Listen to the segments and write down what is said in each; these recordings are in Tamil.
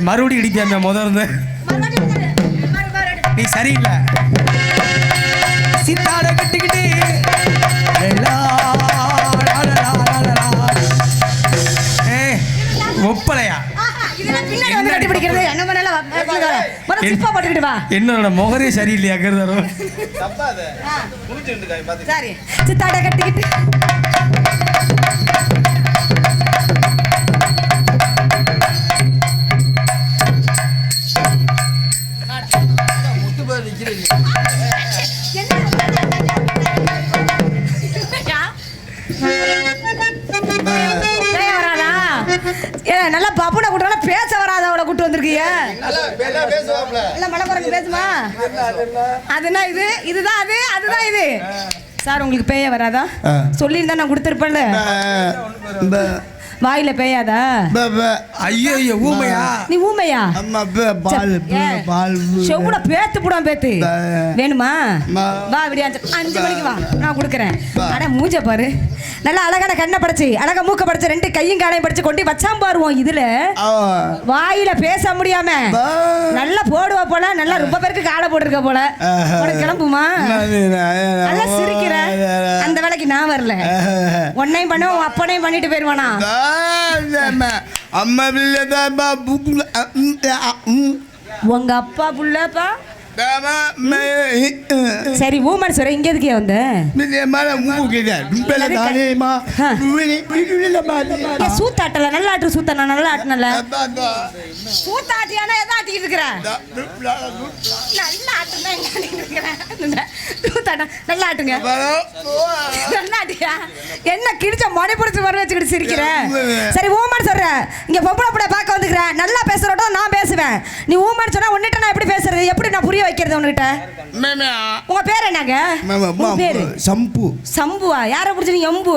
சரி மறுபடியும் இடிப்பியாமே முத இருந்து. நீ சரியில்லை. சித்தாட கட்டிக்கிட்டு ஒப்பலையா? என்னோட முகரே சரியில்லையா கருதாரோ? சித்தாட கட்டிக்கிட்டு நல்லா பப்புனை கூட்டால பேச வராத அவளை கூட்டு வந்திருக்கீங்க இல்ல மலைக்குரங்கு பேசுமா? அதுனா இது இதுதான் அது அதுதான் இது. சார் உங்களுக்கு பேய வராதா. சொல்லியிருந்தா நான் கொடுத்துருப்பேன்ல. வாயில பேயாதா? ஐயோ ஐயோ ஊமையா? நீ ஊமையா? அம்மா பால் பால் செவுட பேத்து புடாம் பேத்து. வேணுமா. வா விடியா அஞ்சு மணிக்கு வா. நான் கொடுக்குறேன். அட மூஞ்ச பாரு. நல்லா அழகான கண்ணை படைச்சு அழகா மூக்க படைச்சு ரெண்டு கையும் காலையும் படிச்சு கொண்டு வச்சாம் பாருவோம் இதுல. வாயில பேச முடியாம. நல்லா போடுவா போல நல்லா ரொம்ப பேருக்கு காலை போட்டிருக்க போல. கிளம்புமா? நல்லா சிரிக்கிற. அந்த வேலைக்கு நான் வரல உன்னையும் பண்ண உன் அப்பனையும் பண்ணிட்டு போயிருவானா அம்மா, அம்மா பிள்ளை பாபா புப்புல ம், ஆ, ம். உங்க அப்பா புள்ளப்பா. சரி ஊமன் சொல்ற இங்க எதுக்கே வந்த? சூத்தாட்டல நல்லா ஆட்டு சூத்த நான் நல்லா ஆட்டுனல. சூத்தாட்டியானா எதை ஆட்டிக்கிட்டு இருக்கிற? நல்லா ஆட்டுனா நல்லா ஆட்டுங்க. நல்லா ஆட்டியா என்ன கிழிச்ச மணி பிடிச்சி வர வச்சுக்கிட்டு சிரிக்கிற? சரி ஊமன் சொல்ற. இங்க பொம்பளை பிள்ளை பார்க்க வந்துக்கிறேன் நல்லா பேசுறோட நான் பேசுவேன். நீ ஊமன் சொன்னா உன்னிட்ட நான் எப்படி பேசுறது? எப்படி நான் புரிய வைக்கிறது உன்கிட்ட? மேமே, உங்க பேர் என்னங்க? பேரு? சம்பு. சம்புவா? யாரை பிடிச்சி நீ எம்பு?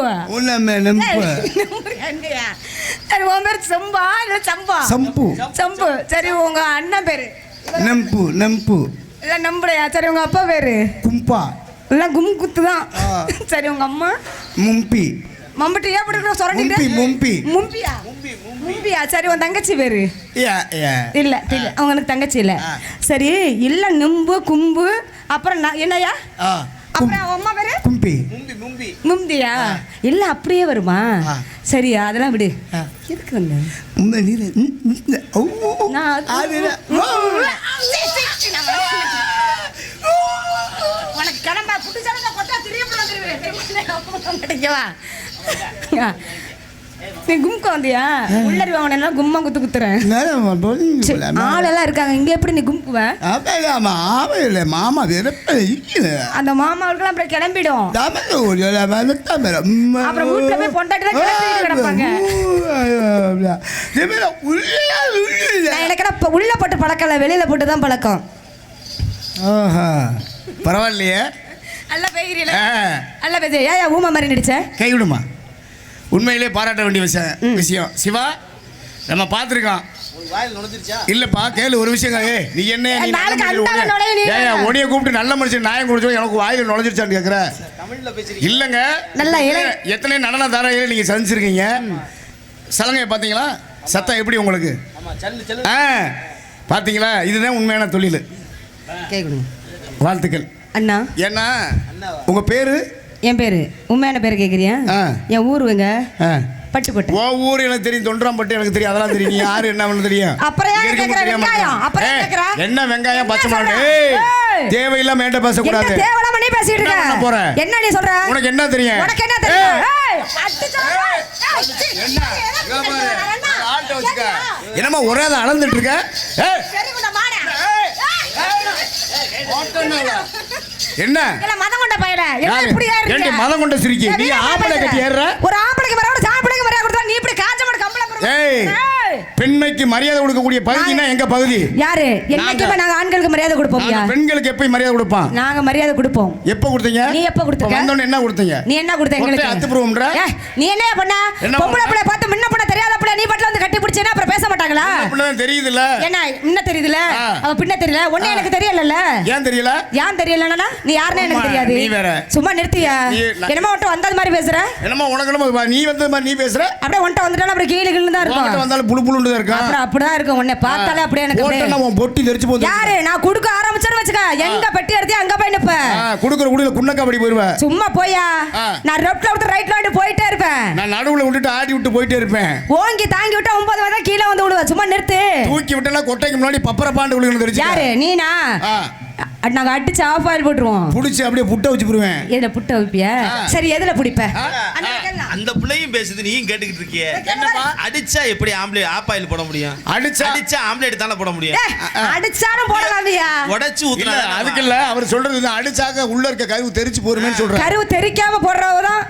சரி உன் பேர் சம்பா இல்ல சம்பா? சம்பு. சம்பு. சரி உங்க அண்ணன் பேரு. நம்பு நம்பு. இல்ல நம்புறையா சரி உங்க அப்பா பேரு? கும்பா. இல்ல கும் குத்து தான். சரி உங்க அம்மா? மும்பி. மம்பட்டி ஏன் மும்பி சொரண்டிட்டு மும்பி. மும்பியா? மும்பியா? சரி உன் தங்கச்சி பேரு? இல்ல இல்ல அவங்களுக்கு தங்கச்சி இல்ல. சரி இல்ல நிம்பு கும்பு அப்புறம் நான் என்னய்யா? ஆ. அப்புறம் அம்மா பேரு? கும்பி. முந்தியா இல்ல அப்படியே வருமா? ஆ. சரியா அதெல்லாம் விடு. எதுக்கு வந்த? உனக்கு கிளம்ப திரும்பி கிடைக்கவா? நீ கும்க வந்தியா? அவனை எல்லாம் கும்மா குத்து குத்துறேன். ஆளெல்லாம் இருக்காங்க. இங்க எப்படி நீ கும்புவ? மாமா வெறுப்ப அந்த மாமாவுக்குலாம் அப்புறம் கிளம்பிடும். அப்புறம் வீட்டுல போய் பொண்டாட்டி நான் எனக்கு உள்ள போட்டு பழக்கம் இல்ல வெளியில போட்டு தான் பழக்கம். பரவாயில்லையே. நல்லா ஆ, நல்லா பேசு ஏன் ஊமா மாதிரி நடிச்ச? கை விடுமா? உண்மையிலே பாராட்ட வேண்டிய விஷயம் விஷயம். சிவா நம்ம பார்த்துருக்கோம். இல்லப்பா கேளு ஒரு விஷயம் நீ என்ன. உன்னைய கூப்பிட்டு நல்ல மனுஷன் நாயம் குடிச்சோம் எனக்கு வாயில நுழைஞ்சிருச்சான்னு கேட்குற இல்லைங்க. எத்தனை- நடன தாரையில நீங்க சந்திச்சிருக்கீங்க? சலங்கையை பார்த்தீங்களா சத்தம் எப்படி உங்களுக்கு? ஆ பார்த்தீங்களா இதுதான் உண்மையான தொழில். வாழ்த்துக்கள். அண்ணா. ஏன்னா உங்க பேரு? என் பேரு உண்மையான பேர் கேட்குறியா. என் ஊருங்க ஆ. பட்டுக்கோட்டை ஓ ஊர் எனக்கு தெரியும் தொண்டராம்பட்டு எனக்கு தெரியும் அதெல்லாம் தெரியும் நீ யாரு என்ன தெரியும் அப்புறம்? என்ன வெங்காயம் பச்சை ஏய். தேவையில்லாம என்கிட்ட பேசக்கூடாது என்ன தேவையில்லாம நீ பேசிட்டு இருக்க போற? என்ன நீ சொல்ற உனக்கு என்ன தெரியும் உனக்கு என்ன தெரியும் ஏய், ஏய், அடிச்சு சொல்ற. ஏய், சி, என்ன எதை இங்க பாரு. அண்ணா, ஆட்டை வச்சுக்க. கேக்குதா? என்னம்மா ஒரே ஆள் அளந்துட்டு இருக்க மாடா. என்ன கொண்ட பயல. மதம் சிரிக்கி? நீ ஆம்பளை. கட்டி? ஒரு ஆம்பளைக்கு மரியாதை கொடுத்தா, ஆம்பளைக்கு மரியாதை கொடுத்தா, நீ இப்படி காஞ்ச மாடு கம்பளை ஏய். பெண்மைக்கு மரியாதை கொடுக்கக்கூடிய பகுதினா எங்க பகுதி? யாரு? என்னைக்குமே நாங்க. ஆண்களுக்கு மரியாதை கொடுப்போம் பெண்களுக்கு எப்பயும் மரியாதை கொடுப்பான் நாங்க மரியாதை கொடுப்போம். எப்ப கொடுத்தீங்க? நீ எப்ப கொடுத்த? இப்ப வந்தோடனே என்ன கொடுத்தீங்க? நீ என்ன கொடுத்த எங்களுக்கு? அத்துப்புருவம்ன்ற? ஏய், நீ என்ன பண்ண? பொம்பளை? பிள்ளை பார்த்து முன்ன பண்ண தெரியாத பிள்ளை நீ பட்டில வந்து கட்டி பிடிச்சேன்னா அப்புறம் பேச மாட்டாங்களா? அப்படிதான் தெரியுதுல்ல. என்ன முன்ன தெரியுதுல. அவ பின்ன தெரியல? ஒண்ணு. எனக்கு தெரியலல்ல? ஏன் தெரியல? ஏன் தெரியலன்னா? நீ யாருன்னு எனக்கு தெரியாது. நீ வேற. சும்மா நிறுத்தியா? என்னமோ ஒன்ட்ட வந்தது மாதிரி பேசுற? என்னமோ உனக்கு என்னமோ நீ வந்த மாதிரி நீ பேசுற? அப்படியே ஒன்ட்ட வந்துட்டாலும் அப்புறம் கீழே கீழே தான் இருக்கும். வந்தாலும் புழு புழு இருக்கான் அப்புறம் அப்படிதான் இருக்கும். உன்னை பார்த்தாலே அப்படியே எனக்கு அப்படியே- உன் பொட்டி தெரிச்சு போகுது. யாரு? நான் குடுக்க ஆரம்பிச்சேன்னு வச்சுக்க. எங்க பெட்டி எடுத்து அங்க போய் நிப்பேன் ஆ, குடுக்குற குடியில குன்னக்கா படி போயிருவேன் சும்மா போயா ஆ. நான் லெஃப்ட்ல விட்டு ரைட்ல விட்டு போயிட்டே இருப்பேன். நான் நடுவுல விட்டுட்டு ஆடி விட்டு போயிட்டே இருப்பேன். ஓங்கி தாங்கி விட்டா ஒன்பது வரை கீழே வந்து விடுவ சும்மா நிறுத்து. தூக்கி விட்டனா கொட்டைக்கு முன்னாடி பப்பர பாண்டு விழுகணும் தெரிஞ்சு யாரு? நீனா? ஆ. நாங்க அடிச்சு ஆஃப் ஆயில் போட்டுருவோம். புடிச்சு அப்படியே புட்டை வச்சு போடுவேன். எதுல புட்ட வைப்பிய. சரி எதுல பிடிப்ப. அந்த பிள்ளையும் பேசுது நீயும் கேட்டுக்கிட்டு இருக்கியே. என்னப்பா? அடிச்சா எப்படி ஆம்பளை ஆப்பாயில் போட முடியும்? அடிச்சா? அடிச்சா ஆம்லேட் தானே போட முடியும்? அடிச்சாலும் போடலாமியா? உடைச்சு இல்ல ஊத்துனா அதுக்கு இல்ல அவர் சொல்றது அடிச்சாக்க உள்ள இருக்க கருவு தெரிச்சு போருமேன்னு சொல்றேன் கருவு தெரிக்காம போடுறவதான்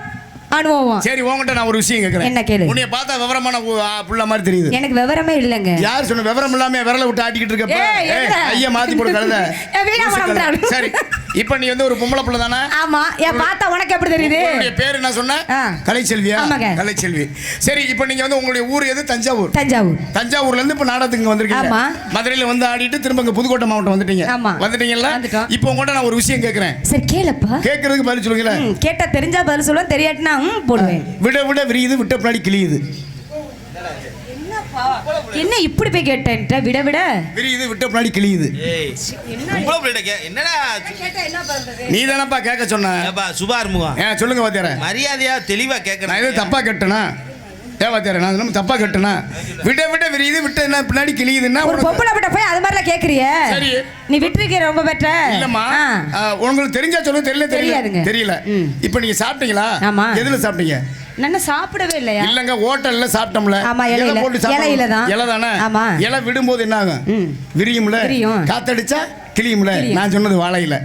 அனுபவம் சரி உங்ககிட்ட நான் ஒரு விஷயம் கேக்குறேன். என்ன கேளு? உன்னைய பார்த்தா விவரமான புள்ள மாதிரி தெரியுது. எனக்கு விவரமே இல்லைங்க. யார் சொன்ன விவரம் இல்லாம விரல விட்டு ஆட்டிக்கிட்டு இருக்கப்ப? ஐயா மாத்தி போடு கழுத. சரி இப்போ நீ வந்து ஒரு பொம்பளை புள்ள தானே? ஆமா ஏன் பார்த்தா உனக்கு எப்படி தெரியுது? உங்களுடைய பேர் என்ன சொன்ன. கலைச்செல்வியா. கலைச்செல்வி. சரி இப்போ நீங்க வந்து உங்களுடைய ஊர் எது? தஞ்சாவூர். தஞ்சாவூர். தஞ்சாவூர்ல இருந்து இப்ப நாடகத்துக்கு வந்திருக்கீங்க. ஆமா. மதுரையில வந்து ஆடிட்டு திரும்ப இங்க புதுக்கோட்டை மாவட்டம் வந்துட்டீங்க. ஆமா. வந்துட்டீங்கல்ல. இப்போ உங்கள்கிட்ட நான் ஒரு விஷயம் கேட்கறேன் சரி கேளப்பா. கேட்கறதுக்கு பதில் சொல்லுங்களேன். கேட்டா தெரிஞ்சா பதில் சொல்லுவேன் தெரியாட்டினா போடுவேன். விட விட விரியுது விட்ட பின்னாடி கிளியுது என்ன இப்படி போய் கேட்டேன்ட்ட விட விட. விரியுது விட்ட பின்னாடி கிளியுது ஏய் பொம்பளை பிள்ளைகிட்ட கே என்னடா கேட்டா என்ன பண்றது நீ தானப்பா கேட்க சொன்ன? ஏப்பா சுபா அறுமுகம் ஏன் சொல்லுங்க வாத்தியார. மரியாதையா தெளிவா நான் கேட்கறேன். எதுவும் தப்பா கேட்டேனா? ஏன் வாத்தியார நான் நம்ம தப்பா கேட்டேனா விட விட விரியுது விட்ட என்ன பின்னாடி கிளியுதுன்னா ஒரு பொம்பளை விட்ட போய் அது மாதிரிலாம் கேக்குறிய சரி. நீ விட்டுருக்கிற ரொம்ப பெற்ற இல்லம்மா ஆ, உங்களுக்கு தெரிஞ்சா சொல்லுங்க தெரியல தெரியாதுங்க. தெரியல. இப்போ நீங்க சாப்பிட்டீங்களா ஆமா. எதுல சாப்பிட்டீங்க நான் சாப்பிடவே இல்லையா இல்லங்க ஹோட்டல்ல சாப்பிட்டோம்ல ஆமா, இலையில. போட்டு. இலையில தான். இலை தானே ஆமா. இலை விடும்போது என்ன ஆகும். விரியும்ல விரியும். காத்தடிச்சா கிளியும்ல கிளியும். நான் சொன்னது வாழையில.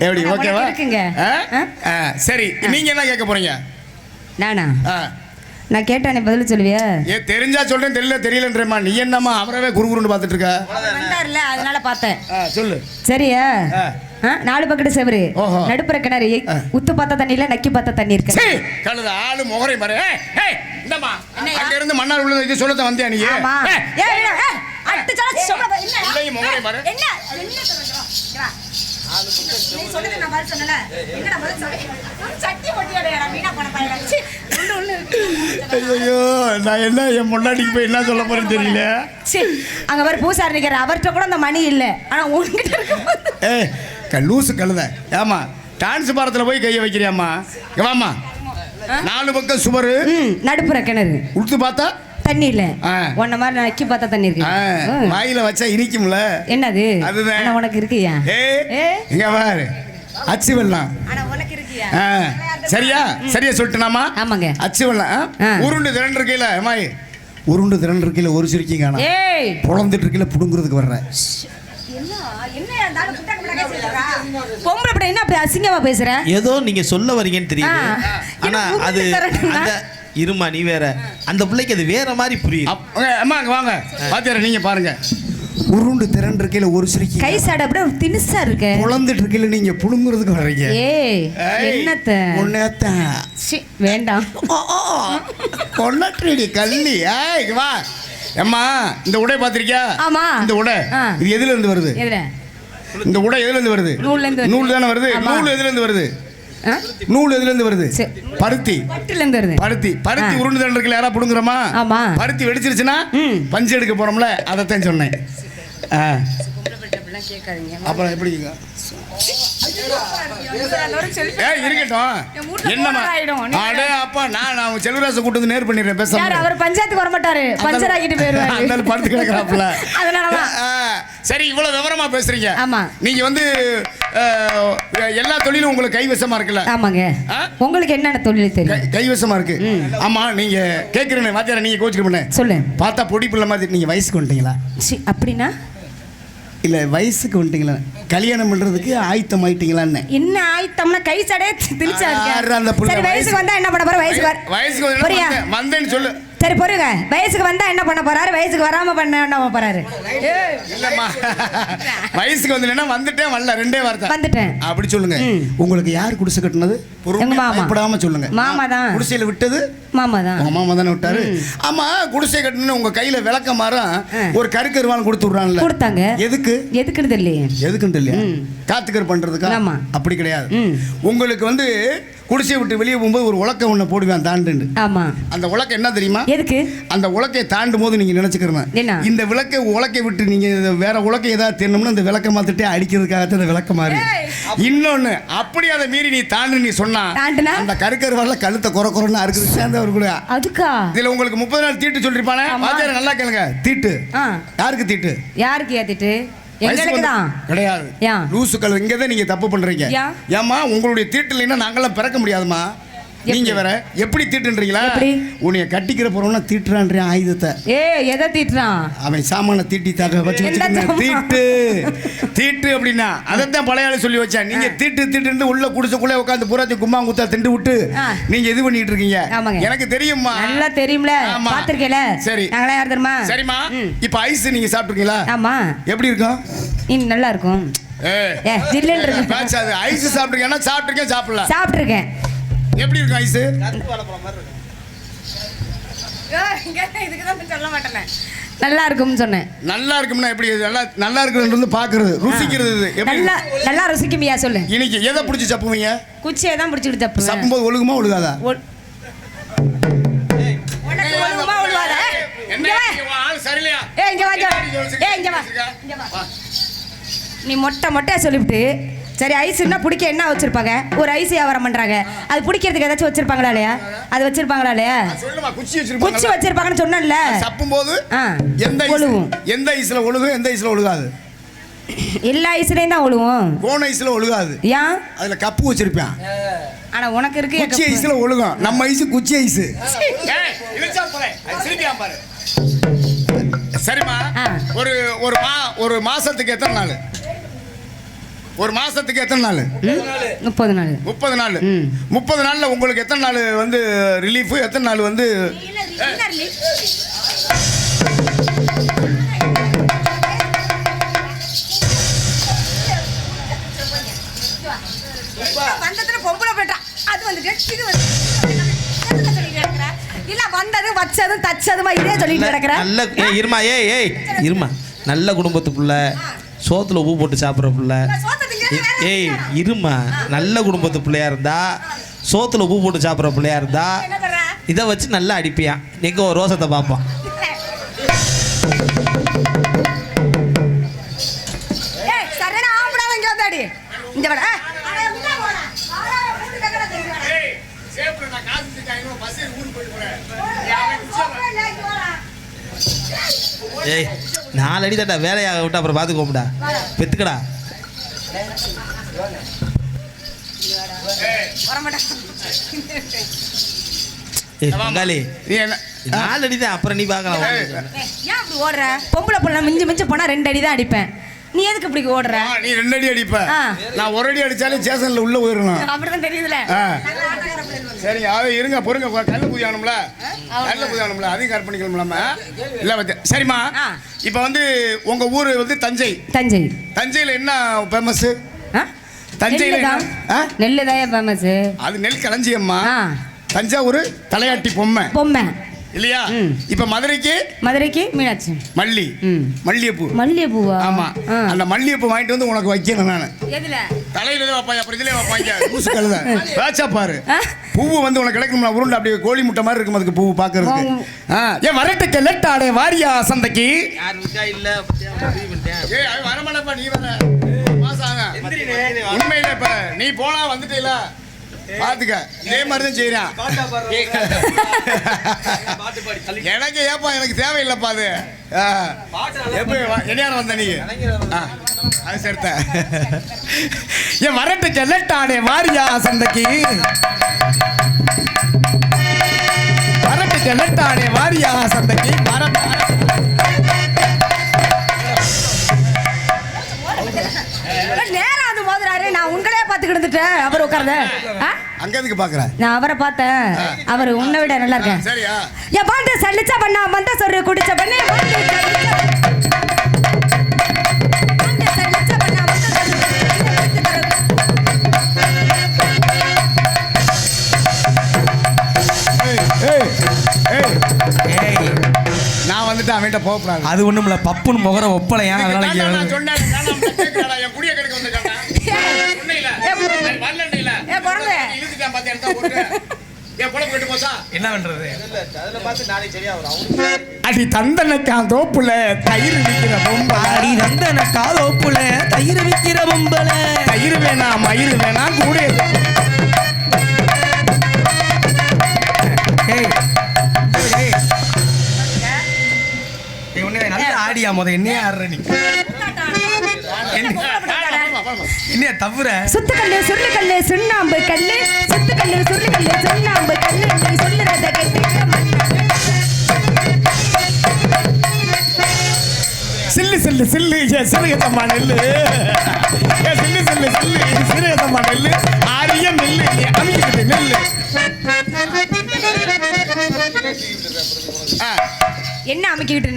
எப்படி ஓகேவா உனக்கு இருக்குங்க. ஆ? ஆ? ஆ, சரி நீங்க என்ன கேட்க போறீங்க நானா ஆ. நான் கேட்டேன் பதில் சொல்லுவியா? ஏ தெரிஞ்சா சொல்றேன் தெரியல தெரியலன்றேம்மா. நீ என்னம்மா அவரவே குறுகுறுன்னு பார்த்துட்டு இருக்க வந்தார்ல அதனால பார்த்தேன். சொல்லு. சரியா? நாலு பக்கெட்டு செவரு. நடுப்புற கிணறு. உத்து பார்த்த தண்ணியில நக்கி பார்த்த தண்ணி இருக்கு. கழுத ஆளு முகரை ஏய், இந்தம்மா? அங்க இருந்து மன்னார் உள்ள இது சொல்லத்த வந்தியா நீ? ஆமா. ஏய், அடிச்சாலும் சொல்ல என்ன? முகரை பாரு. என்ன? என்ன. நீ நான் பதில் சொன்னல. பதில் சட்டி போன. ஐயோ நான் என்ன என் முன்னாடிக்கு போய் என்ன சொல்ல போறேன்னு தெரியல. சீ, அங்க பாரு பூசாரி நிக்கிற அவர்கிட்ட கூட அந்த மணி இல்ல. ஆனா உன்கிட்ட இருக்கு ஏய் க- லூசு கழுத. ஏமா டான்ஸ் பாரத்தில் போய் கையை வைக்கிறியாம்மா? வாம்மா. நாலு பக்கம் சுவரு. நடுப்புற கிணறு. உடுத்து பார்த்தா தண்ணி இல்ல ஆ. உன்ன மாதிரி நக்கி பார்த்தா தண்ணி இருக்கு. வாயில வச்சா இனிக்கும்ல. என்னது? அதுதான். உனக்கு இருக்குயா? இங்க பாரு. அச்சு வெள்ளம். சரியா? சரியா சொல்லிட்டுனாமா? ஆமாங்க. அச்சு வெள்ளம். உருண்டு திரண்டு இருக்கையில அம்மாய் உருண்டு திரண்டு இருக்கையில ஒரு சிரிக்கும் காணா ஏய். புலந்துட்டு இருக்கையில புடுங்குறதுக்கு பேசுறா? பொம்பளை என்ன அப்படி அசிங்கமா பேசுற? ஏதோ நீங்க சொல்ல வரீங்கன்னு தெரியுது. ஆ. ஆனா அது இருமா நீ வேற. அந்த பிள்ளைக்கு அது வேற மாதிரி அங்க, அம்மா அங்க வாங்க. பாத்தியார நீங்க பாருங்க. உருண்டு திரண்டு இருக்கையில ஒரு சிரிக்கி. கை சாட அப்படியே ஒரு தினுசா இருக்கு. புலந்துட்டு இருக்கையில நீங்க புடுங்குறதுக்கு வர்றீங்க. ஏய் என்னத்த? வேண்டாம். கொண்டாட்டி கள்ளி. ஏய் வா. அம்மா இந்த உடை பாத்திருக்கியா? ஆமா. இந்த உடை. இது எதுல இருந்து வருது? எதுல? இந்த உடை எதுல இருந்து வருது? நூல்ல இருந்து வருது. நூல் தானே வருது. நூல் எதுல இருந்து வருது? நூல் எதுல இருந்து வருது. பருத்தி பட்டுல இருந்து வருது பருத்தி பருத்தி. உருண்டு தண்டு இருக்குல்ல யாரா புடுங்குறோமா ஆமா. பருத்தி வெடிச்சிருச்சுன்னா. பஞ்சு எடுக்க போறோம்ல அதைத்தான் சொன்னேன் ஆ. அப்புறம் எப்படிங்க? இருக்கட்டும். அடே அப்பா நான் நான் செல்வராசை கூட்டு வந்து நேர் பண்ணிடுறேன். பேச யார்? அவர் பஞ்சாயத்துக்கு வர மாட்டாரு பஞ்சர் ஆக்கிட்டு போயிருவாரு அதனால படுத்து கிடக்குறாப்புல. அதனாலதான். ஆ, சரி இவ்வளவு விவரமா பேசுறீங்க. ஆமா. நீங்க வந்து எல்லா தொழிலும் உங்களுக்கு கைவசமா இருக்குல்ல? ஆமாங்க? உங்களுக்கு என்னென்ன தொழில் தெரியும்? கைவசமா இருக்கு. ஆமா நீங்க கேக்குறேன் வாத்தியார நீங்க கோச்சுக்க பண்ண சொல்லு பார்த்தா பொடி பிள்ளை மாதிரி நீங்க வயசுக்கு வந்துட்டீங்களா? சி, அப்படின்னா? இல்ல வயசுக்கு வந்துட்டீங்களா? கல்யாணம் பண்றதுக்கு ஆயத்தம் ஆயிட்டீங்களான்னு. என்ன ஆயிட்டம்னா கை சடையே திணிச்சா அந்த வயசுக்கு வந்தா என்ன பண்ண போற? வயசுக்கு வயசுக்கு வந்தேன்னு சொல்லு. சரி பொறுங்க. வயசுக்கு வந்தா என்ன பண்ண போறாரு? வயசுக்கு வராம பண்ண என்ன போறாரு? இல்லம்மா. வயசுக்கு வந்து வந்துட்டேன் வரல ரெண்டே வார்த்தை. வந்துட்டேன். அப்படி சொல்லுங்க. உங்களுக்கு யார் குடிசை கட்டினது. பயப்படாம சொல்லுங்க. மாமா தான். குடிசையில விட்டது? மாமா தான். மாமா தானே விட்டாரு? ஆமா குடிசை கட்டணும்னு உங்க கையில விளக்க மாறம். ஒரு கருக்கருவான் கொடுத்து விடுறான்ல. கொடுத்தாங்க. எதுக்கு? எதுக்குன்னு தெரியலையே. எதுக்குன்னு ம். காத்துக்கர் பண்றதுக்கா ஆமா. அப்படி கிடையாது. உங்களுக்கு வந்து குடிசையை விட்டு வெளியே போகும்போது ஒரு உலக்க ஒன்று போடுவேன் தாண்டுண்டு ஆமா. அந்த உலக்க என்ன தெரியுமா? எதுக்கு? அந்த உலக்கையை தாண்டும் போது நீங்க நினைச்சுக்கிறேன்? இந்த விளக்கை உலக்கை விட்டு நீங்க இதை வேற உலக்கை ஏதாவது தெரியணும்னா இந்த விளக்க மாத்திட்டே அடிக்கிறதுக்காகத்தான் இந்த விளக்க மாறி இன்னொன்னு அப்படி அதை மீறி நீ தாண்டு நீ சொன்னா? அந்த கருக்கரு வரல கழுத்தை குறை குறைன்னு அறுக்குது. சேர்ந்தவர் கூட அதுக்கா? இதுல உங்களுக்கு முப்பது நாள் தீட்டு சொல்லிருப்பானே? நல்லா கேளுங்க. தீட்டு. யாருக்கு தீட்டு? யாருக்கு ஏத்திட்டு கிடையாது? லூசுக்கள் இங்கே தான் நீங்க தப்பு பண்றீங்க? ஏம்மா உங்களுடைய தீட்டு இல்லைன்னா நாங்களாம் பிறக்க முடியாதுமா நீங்க வேற எப்படி தீட்டுன்றீங்களா? உன்னைய கட்டிக்கிற போறோம்னா தீட்டுறான்றேன் ஆயுதத்தை. ஏ எதை தீட்டுறான்? அவன் சாமான தீட்டி தக வச்சு? தீட்டு. தீட்டு அப்படின்னா அதைத்தான் பழைய ஆளு சொல்லி வச்சேன் நீங்க தீட்டு தீட்டுன்னு உள்ள குடிசைக்குள்ளே உட்காந்து பூராத்தி கும்மாங்குத்தா திண்டு விட்டு. நீங்க இது பண்ணிட்டு இருக்கீங்க. எனக்கு தெரியும்மா. நல்லா தெரியும்ல. பாத்திருக்கேல சரி. நாங்களா யார் தெரியுமா? சரிம்மா. இப்ப ஐஸ் நீங்க சாப்பிட்டுருக்கீங்களா? ஆமா. எப்படி இருக்கும்? நல்லா இருக்கும். ஜில்லுன்னு இருக்கு. ஐஸ் சாப்பிட்டுருக்கேன்னா சாப்பிட்டுருக்கேன் சாப்பிடல. சாப்பிட்டுருக்கேன். எப்படி இருக்கும் ஐஸ்? நல்லா இருக்கும்னு சொன்னேன். நல்லா இருக்கும்னா எப்படி? நல்லா நல்லா இருக்குன்றது வந்து பாக்குறது ருசிக்கிறது நல்லா நல்லா ருசிக்குமியா சொல்லு. இன்னைக்கு எதை பிடிச்சி சப்புவீங்க? குச்சியை தான் பிடிச்சிட்டு தப்பு சப்பும்போது ஒழுகுமா ஒழுகாதா? சரியில்லையா? இங்க வா இங்க வா. நீ மொட்டை மொட்டையா சொல்லிவிட்டு சரி ஐஸ்னா பிடிக்க என்ன வச்சிருப்பாங்க? ஒரு ஐஸ் வியாபாரம் பண்றாங்க அது பிடிக்கிறதுக்கு ஏதாச்சும் வச்சிருப்பாங்களா இல்லையா? அது வச்சிருப்பாங்களா இல்லையா? சொல்லுமா குச்சி குச்சி வச்சிருப்பாங்க வச்சிருப்பாங்கன்னு சொன்னேன்ல. சப்பும் போது ஆ எந்த ஒழுகும். எந்த ஐஸ்ல ஒழுகும் எந்த ஐஸ்ல ஒழுகாது. எல்லா ஐஸ்லயும் தான் ஒழுவும் கோன் ஐஸ்ல ஒழுகாது. ஏன்? அதுல கப்பு வச்சிருப்பேன். ஆனா உனக்கு இருக்கு குச்சி. ஐஸ்ல ஒழுகும். நம்ம ஐஸ் குச்சி ஐஸ் சரிம்மா. ஆ. ஒரு ஒரு மா ஒரு மாசத்துக்கு எத்தனை நாள்? ஒரு மாசத்துக்கு எத்தனை நாள்? முப்பது நாள். முப்பது நாள். முப்பது நாள்ல உங்களுக்கு எத்தனை நாள் வந்து ரிலீஃப் எத்தனை நாள் வந்து வந்ததுல பொம்பளை போயிட்டா அது வந்துட்டு இது வந்து எதுக்கு சொல்லிட்டு கிடக்குற? இல்ல வந்தது வச்சதும் தச்சதுமா இதே சொல்லிட்டு கிடக்குற நல்ல ஏய் இருமா ஏய் ஏய் இருமா. நல்ல குடும்பத்து புள்ள. சோத்துல உப்பு போட்டு சாப்பிட்ற புள்ள. ஏய். இருமா நல்ல குடும்பத்து பிள்ளையா இருந்தா சோத்துல உப்பு போட்டு சாப்பிட்ற பிள்ளையா இருந்தா? இதை வச்சு நல்லா அடிப்பியான் எங்க ஒரு ரோசத்தை வாடா. ஏய் நாலு அடி தட்டா வேலையாக விட்டு அப்புறம் பார்த்துக்கோம்டா பெத்துக்கடா நாலு அடி தான் அப்புறம் நீ பார்க்கலாம் ஏன் ஓடுற? பொம்பளை பொண்ணு மிஞ்சி மிஞ்சி போனா ரெண்டு அடி தான் அடிப்பேன். நீ எதுக்கு இப்படி ஓடுற? நீ ரெண்டு அடி அடிப்ப. ஆ. நான் ஒரு அடி அடிச்சாலும் ஸ்டேஷன்ல உள்ள போயிடணும். அப்படிதான் தெரியுதுல. சரிங்க அது இருங்க பொறுங்க கல்லு புதியானும்ல கல்லு புதியானும்ல அதையும் நம்ம. இல்ல வச்சு சரிம்மா. இப்போ வந்து உங்க ஊர் வந்து தஞ்சை. தஞ்சை. தஞ்சையில் என்ன ஃபேமஸ் ஆ? தஞ்சையில நெல்லுதான். என்ன? ஆ? நெல்லுதான் ஃபேமஸ் அது நெல் களஞ்சியம்மா. தஞ்சாவூர் தலையாட்டி பொம்மை. பொம்மை. இல்லையா. இப்போ மதுரைக்கு? மதுரைக்கு மீனாட்சி. மல்லி. ம். மல்லிகைப்பூ. மல்லிகைப்பூவா? ஆமா. ஆ. அந்த மல்லிகைப்பூ வாங்கிட்டு வந்து உனக்கு வைக்கணும் நான். எதுல? தலையில வைப்பாங்க அப்புறம் இதுலயே வைப்பாங்க. லூசு கழுத. பேச்சா பாரு? பூவு வந்து உனக்கு கிடைக்கும்ல உருண்டை அப்படியே கோழி முட்டை மாதிரி இருக்கும் அதுக்கு பூவு பாக்குறதுக்கு ஏன் வரட்டுக்கு லெட்டாடே வாரியா சந்தைக்கு. இல்ல ஏய் அது வரமாட்டப்பா நீ வர உண்மையில இப்ப நீ போனா வந்துட்டீல. பாத்துக்க. இதே மாதிரி தான் செய்யறான் எனக்கு ஏப்பா எனக்கு தேவையில்லைப்பா அது. எப்படி என்ன வந்த நீ? அது சரித்த என் வரட்டு செல்லட்டானே வாரியா சந்தைக்கு. வரட்டு செல்லட்டானே வாரியா சந்தைக்கு. வரட்டு பார்த்து கிடந்துட்டேன் அவர் உட்கார்ந்த? அங்க எதுக்கு பாக்குற நான் அவரை பார்த்தேன். அவர் உன்னை விட நல்லா இருக்கேன் சரியா? என் பாண்டு சல்லிச்ச பண்ணா மந்த சொரு குடிச்ச பண்ணு நான் வந்துட்டு அவன்கிட்ட போகக்கூடாது. அது ஒண்ணும் இல்ல பப்புன்னு முகர ஒப்பலையா? அதனால. சொன்னேன், குழம்பு கட்டு போச்சா? என்ன பண்றது? அதுல பார்த்து நாளைக்கு சரியா வரும் அவனுக்கு அடி தந்தனக்கான் தோப்புல தயிர் விற்கிற பொம்பளை. ஆடி வந்தன காதோப்புல தயிர் விக்கிற பொம்பல தயிர் வேணாம் மயிர் வேணாம் கூட ஆடியா முத என்னைய ஆடுற நீ? என்னைய தவிர சுத்துக்கல்லு சுருளுக்கல்லு சுண்ணாம்பு கல்லு. சுத்துக்கல்லு சுருளுக்கல்லு சுண்ணாம்பு கல்லு நீ சொல்லுறத கேட்டு சில்லு சில்லு சில்லு. சிறுகத்தம்மா நெல்லு. சில்லு சில்லு சில்லு. சிறுகத்தம்மா நெல்லு. ஆரிய நெல்லு. நீ அமைக்கிட்டு நெல்லு. என்ன அமைக்கிட்டு?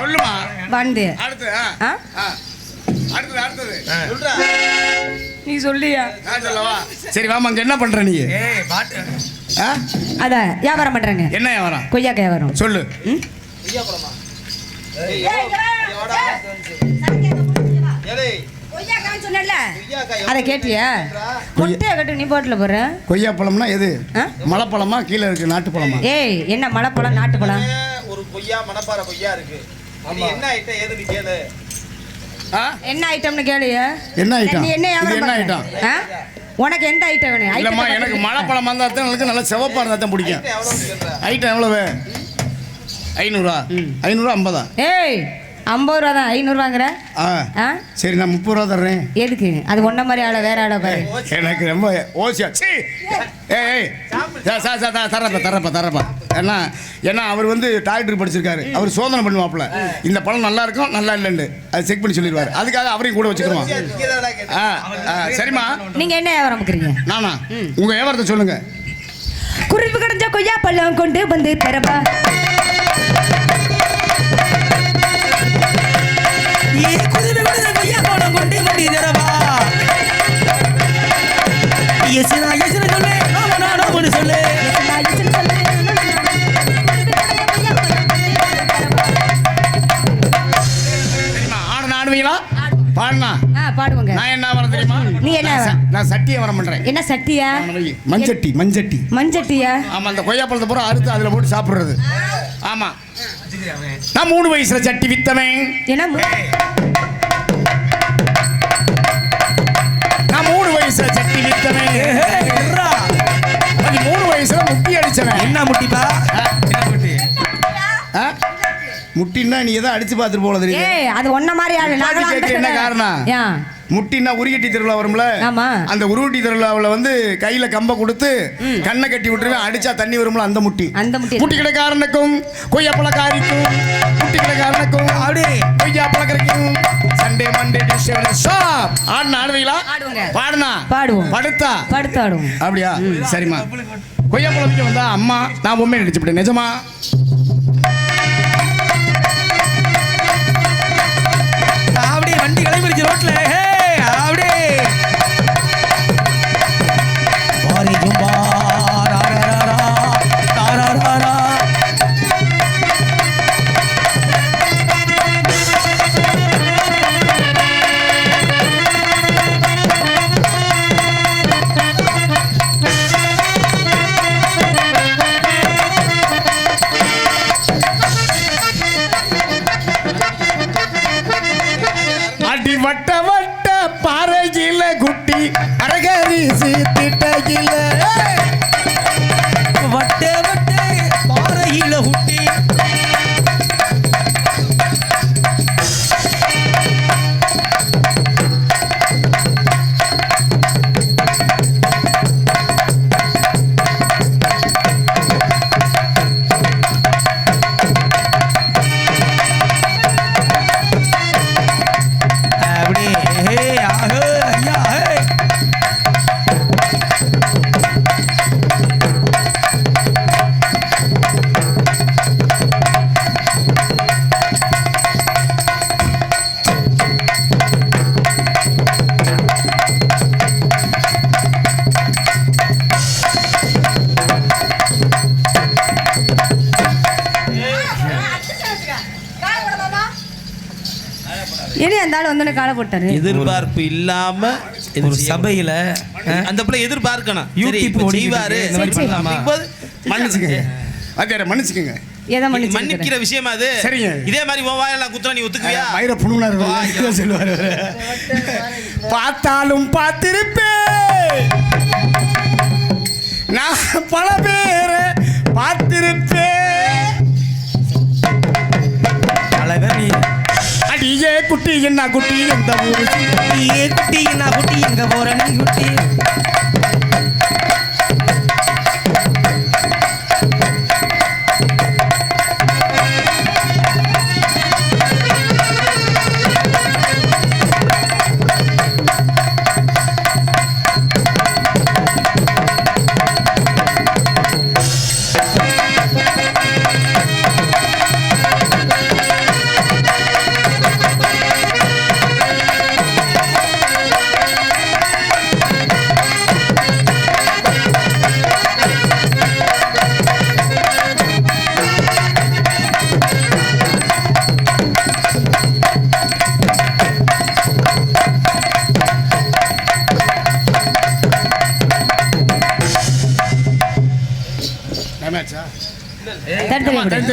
சொல்லுமா. வந்து அடுத்து. அடுத்தது அடுத்தது. சொல்றா. நீ சொல்லியா? நான் சொல்லவா? சரி வாமா அங்க என்ன பண்ற நீ? ஏய் பாட்டு. ஆ? அத வியாபாரம் பண்றாங்க. என்ன வியாபாரம்? கொய்யாக்க வியாபாரம். சொல்லு. ஐயா பழமா ஏய் எவ்வளோ ஏலே சொன்னல கொய்யாக்கா அத கேட்டியா? கொட்டைய கட்டு நீ போட்டுல போற கொய்யா பழம்னா எது? மலைப்பழமா கீழே இருக்கு நாட்டு பழமா ஏய் என்ன மலைப்பழம் நாட்டுப்பழம்? ஒரு கொய்யா மணப்பாறை கொய்யா இருக்கு. நீ என்ன ஐட்டம் ஏதுன்னு கேளு. ஆ? என்ன ஐட்டம்னு கேளுயா. என்ன ஐட்டம்? நீ என்ன என்ன? ஐட்டம்? ஆ? உனக்கு எந்த ஐட்டம் வேணும்? இல்லம்மா எனக்கு கேளு. மலைப்பழமா இருந்தா தான் எனக்கு நல்லா சிவப்பா இருந்தா தான் பிடிக்கும். ஐட்டம் எவ்வளவு ஐநூறா? ஐநூறுவா ஐம்பதா? ஏய் ஐம்பது ரூபா தான். ஐநூறுவாங்கிற ஆ. ஆ? சரி நான் முப்பது ரூபா தர்றேன். எதுக்கு? அது ஒன்ன மாதிரி ஆள வேற ஆள பாரு. எனக்கு ரொம்ப ஓசியா. சீ! ஏய் ஏய். சார் சார் சார் தரப்பா தரப்பா தரப்பா. ஏன்னா ஏன்னா அவர் வந்து டாக்டர் படிச்சிருக்காரு. அவர் சோதனை பண்ணுவாப்புல. இந்த பழம் நல்லா இருக்கும் நல்லா இல்லைன்னு. அது செக் பண்ணி சொல்லிடுவார். அதுக்காக அவரையும் கூட வச்சுக்கிறோம் சரிம்மா. நீங்க என்ன வியாபாரம் பார்க்குறீங்க நானா? உங்க வியாபாரத்தை சொல்லுங்க. குறிப்பு கடைஞ்ச கொய்யா பழம் கொண்டு வந்து தரப்பா. என்ன சட்டியா? மஞ்சட்டி மஞ்சட்டி. மஞ்சட்டியா? ஆமா அந்த கொய்யா பழத்தை பூரா அறுத்து அதுல போட்டு சாப்பிடுறது. ஆமா. நான் மூணு வயசுல சட்டி வித்தவன். என்ன மு- நான் மூணு வயசுல சட்டி வித்தவன். மூணு வயசுல முட்டி அடிச்சவன். என்ன முட்டிப்பா? என்ன முட்டி? ஆ? முட்டின்னா நீ எதை அடிச்சு பார்த்துட்டு போல தெரியுது. ஏய் அது ஒன்ன மாதிரி என்ன காரணம்? ஏன் முட்டின்னா உருகட்டி திருவிழா வரும்ல? ஆமா. அந்த உருவட்டி திருவிழாவில் வந்து கையில கம்ப கொடுத்து கண்ணை கட்டி விட்டுருவேன். அடிச்சா தண்ணி வரும்ல அந்த முட்டி. அந்த முட்டி. முட்டி கடைக்காரனுக்கும் கொய்யாப்பழக்காரிக்கும் முட்டி கடைக்காரனுக்கும் அப்படி. கொய்யாப்பழக்கரைக்கும் சண்டே மண்டே டியூஸ்டே ஷாப். ஆடுனா ஆடுவீங்களா? ஆடுவோங்க. பாடுனா? பாடுவோம். படுத்தா? படுத்து ஆடுவோம். அப்படியா? சரிம்மா. கொய்யாப்பழத்துக்கு வந்தா அம்மா நான் பொம்மை நடிச்சுப்பிட்டேன் நிஜமா? அப்படி வண்டி கிளம்பிருச்சு ரோட்ல. போட்டாரு. எதிர்பார்ப்பு இல்லாம ஒரு சபையில அந்த பிள்ளை எதிர்பார்க்கணும். யூடியூப் செய்வாரு. மன்னிச்சுக்கங்க. வாத்தியார மன்னிச்சுக்கங்க. மன்னிக்கிற விஷயமா அது? சரிங்க. இதே மாதிரி உன் வாயெல்லாம் குத்துறா நீ ஒத்துக்குவியா? மயிர இருக்கும் சொல்லுவார் பார்த்தாலும் பார்த்திருப்பேன். நான் பல பேரை பார்த்திருப்பேன். அழகா நீ குட்டியே குட்டி என்ன குட்டி? எந்த ஊரு? குட்டியே குட்டி என்ன குட்டி? எங்க போற நீ குட்டி?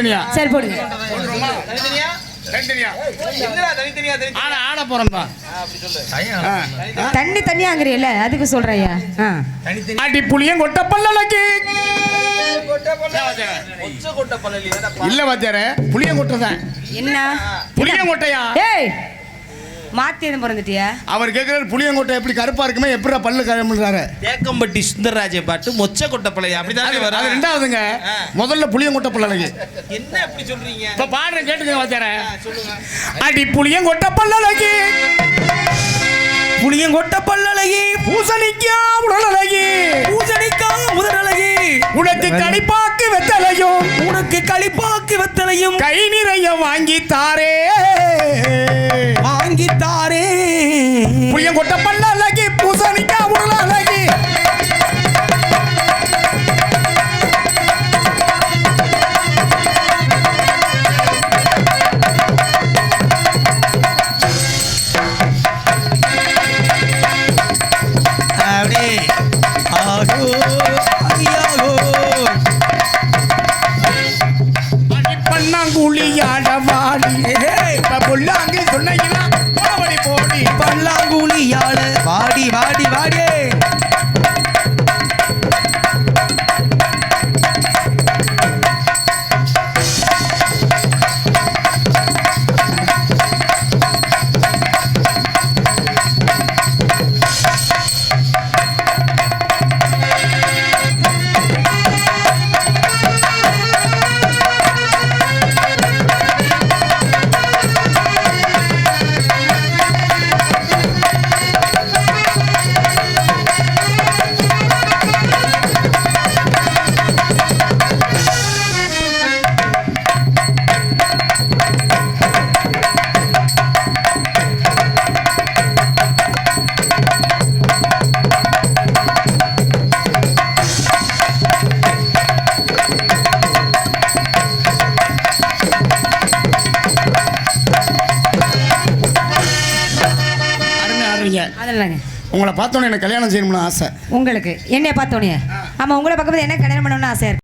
தனித்தனியா. சரி போடுங்க தனித்தனியா? தண்ணி தண்ணியாங்கிறீல்ல அதுக்கு சொல்றையா அடி புளியம் கொட்ட பல்லலக்கு. இல்ல வாத்தியார. புளியம் கொட்டதான் என்ன? புளியம் கொட்டையா? ஏய் மாத்தி பிறந்துட்டியா? அவர் கேட்கிறாரு புளியம் கொட்டை எப்படி கருப்பா இருக்குமே எப்படி பல்லு கிளம்புறாரு தேக்கம்பட்டி சுந்தரராஜை பாட்டு மொச்ச கொட்ட பிள்ளை அப்படிதானே அது ரெண்டாவதுங்க. முதல்ல புளியம் கொட்ட பல்லலகு என்ன எப்படி சொல்றீங்க? இப்ப பாடுறேன் கேட்டுங்க வாத்தியார. அடி புளியம் கொட்ட பல்லலகு புளியம் கொட்ட பல்லழகி பூசணிக்கா உடலழகி பூசணிக்கா முதலழகி உனக்கு கணிப்பாக்கு வெத்தலையும். உனக்கு களிப்பாக்கு வெத்தலையும். கை நிறைய வாங்கி தாரே. வாங்கித்தாரே தாரே புளியம் கொட்ட பல்லலகி பூசணிக்கா உடலழகி அப்படியே பார்த்தோன்னே எனக்கு கல்யாணம் செய்யணும்னு ஆசை. உங்களுக்கு. என்னைய பார்த்தோன்னே. ஆமாம் உங்களை பக்கத்தில் என்ன கல்யாணம் பண்ணணும்னு ஆசை